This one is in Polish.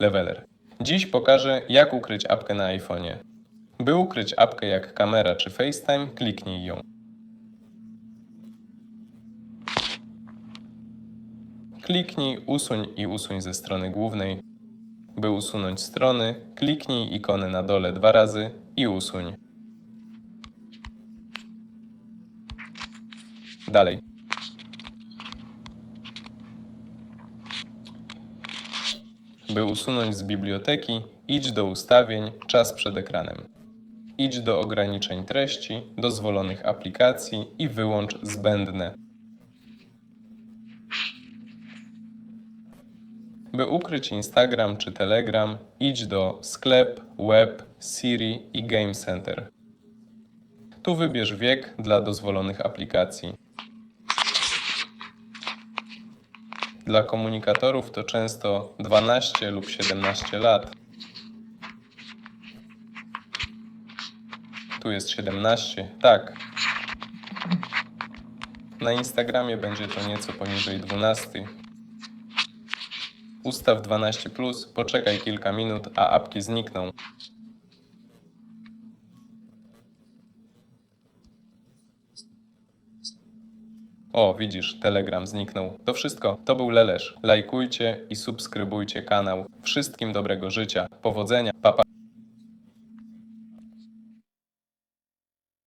Leveler. Dziś pokażę, jak ukryć apkę na iPhone'ie. By ukryć apkę jak kamera czy FaceTime, kliknij ją. Kliknij usuń i usuń ze strony głównej. By usunąć strony, kliknij ikonę na dole dwa razy i usuń. Dalej. By usunąć z biblioteki, idź do ustawień czas przed ekranem. Idź do ograniczeń treści, dozwolonych aplikacji i wyłącz zbędne. By ukryć Instagram czy Telegram, idź do sklep, web, Siri i Game Center. Tu wybierz wiek dla dozwolonych aplikacji. Dla komunikatorów to często 12 lub 17 lat. Tu jest 17, tak. Na Instagramie będzie to nieco poniżej 12. Ustaw 12, poczekaj kilka minut, a apki znikną. O, widzisz, Telegram zniknął. To wszystko. To był Lelesz. Lajkujcie i subskrybujcie kanał. Wszystkim dobrego życia. Powodzenia. Pa, pa.